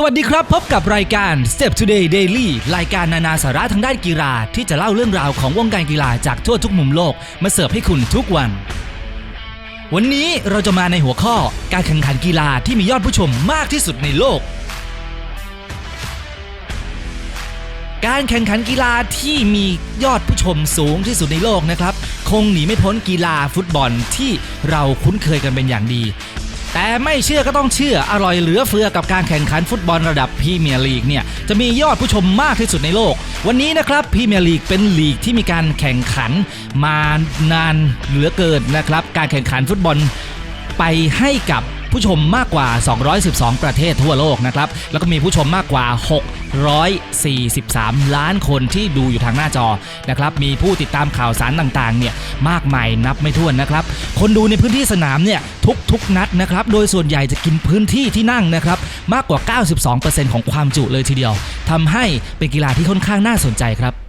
สวัสดีครับ พบกับรายการ Step Today Daily รายการนานาสาระทางด้านกีฬา ที่จะเล่าเรื่องราวของวงการกีฬาจากทั่วทุกมุมโลกมาเสิร์ฟให้คุณทุกวัน วันนี้เราจะมาในหัวข้อการแข่งขันกีฬาที่มียอดผู้ชมมากที่สุดในโลก การแข่งขันกีฬาที่มียอดผู้ชมสูงที่สุดในโลกนะครับ คงหนีไม่พ้นกีฬาฟุตบอลที่เราคุ้นเคยกันเป็นอย่างดี แต่ไม่เชื่อก็ต้องเชื่ออร่อยเหลือเฟือกับการแข่งขันฟุตบอลระดับพรีเมียร์ลีกเนี่ยจะมียอดผู้ชมมากที่สุดในโลก วันนี้นะครับพรีเมียร์ลีกเป็นลีกที่มีการแข่งขันมานานเหลือเกินนะครับ การแข่งขันฟุตบอลไปให้กับ ผู้ชมมากกว่า 212 ประเทศทั่วโลกนะครับ แล้วก็มีผู้ชมมากกว่า 643 ล้านคนที่ดูอยู่ทางหน้าจอนะครับ มีผู้ติดตามข่าวสารต่างๆ เนี่ยมากมายนับไม่ถ้วนนะครับ คนดูในพื้นที่สนามเนี่ยทุกๆ นัดนะครับ โดยส่วนใหญ่จะกินพื้นที่ที่นั่งนะครับ มากกว่า 92%ของความจุเลยทีเดียวทำให้เป็นกีฬาที่ค่อนข้างน่าสนใจครับ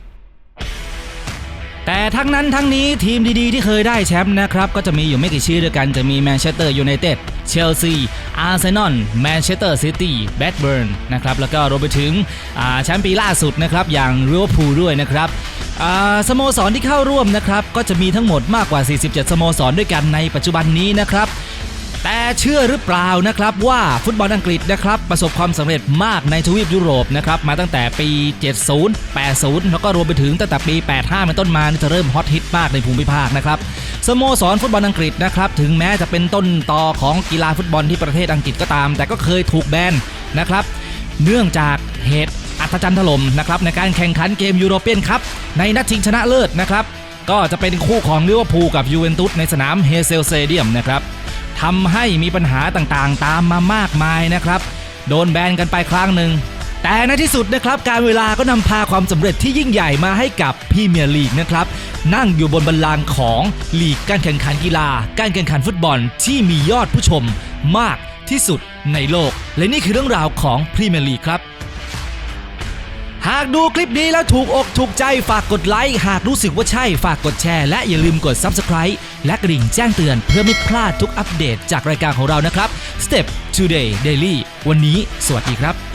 แต่ทั้งนั้นทั้งนี้ทีมดีๆ ที่เคยได้แชมป์นะครับ ก็จะมีอยู่ไม่กี่ชื่อด้วยกันจะมีแมนเชสเตอร์ยูไนเต็ดเชลซีอาร์เซนอลแมนเชสเตอร์ซิตี้แบดเบิร์นนะครับแล้วก็รวมไปถึงอ่าแชมป์ปีล่าสุดนะครับอย่างลิเวอร์พูลด้วยนะครับอ่าสโมสรที่เข้าร่วมนะครับก็จะมีทั้งหมดมากกว่า 47 สโมสรด้วยกันในปัจจุบันนี้นะครับ แต่เชื่อหรือเปล่านะครับว่าฟุตบอลอังกฤษนะครับประสบความสำเร็จมากในทวีปยุโรปนะครับมาตั้งแต่ปี 70 80 แล้วก็รวมไปถึงตั้งแต่ปี 85 เป็นต้นมาจะเริ่มฮอตฮิตมากในภูมิภาคนะครับสโมสรฟุตบอลอังกฤษนะครับถึงแม้จะเป็นต้นต่อของกีฬาฟุตบอลที่ประเทศอังกฤษก็ตาม แต่ก็เคยถูกแบนนะครับเนื่องจากเหตุอัศจรรย์ถล่มนะครับในการแข่งขันเกมยูโรเปียนคัพในนัดชิงชนะเลิศนะครับก็จะเป็นคู่ของลิเวอร์พูลกับยูเวนตุสในสนามเฮเซลเซเดียมนะครับ ทำให้มีปัญหาต่างๆ ตามมามากมายนะครับ โดนแบนกันไปครั้งหนึ่ง แต่ในที่สุดนะครับ การเวลาก็นำพาความสำเร็จที่ยิ่งใหญ่มาให้กับพรีเมียร์ลีกนะครับ นั่งอยู่บนบัลลังก์ของลีกการแข่งขันกีฬา การแข่งขันฟุตบอลที่มียอดผู้ชมมากที่สุดในโลก และนี่คือเรื่องราวของพรีเมียร์ลีกครับ หากดูคลิปนี้แล้วถูกอกถูกใจฝากกดไลค์หากรู้สึกว่าใช่ฝากกดแชร์ และอย่าลืมกด Subscribe และกระดิ่งแจ้งเตือนเพื่อไม่พลาดทุกอัปเดตจากรายการของเรานะครับ Step Today Daily วันนี้ สวัสดีครับ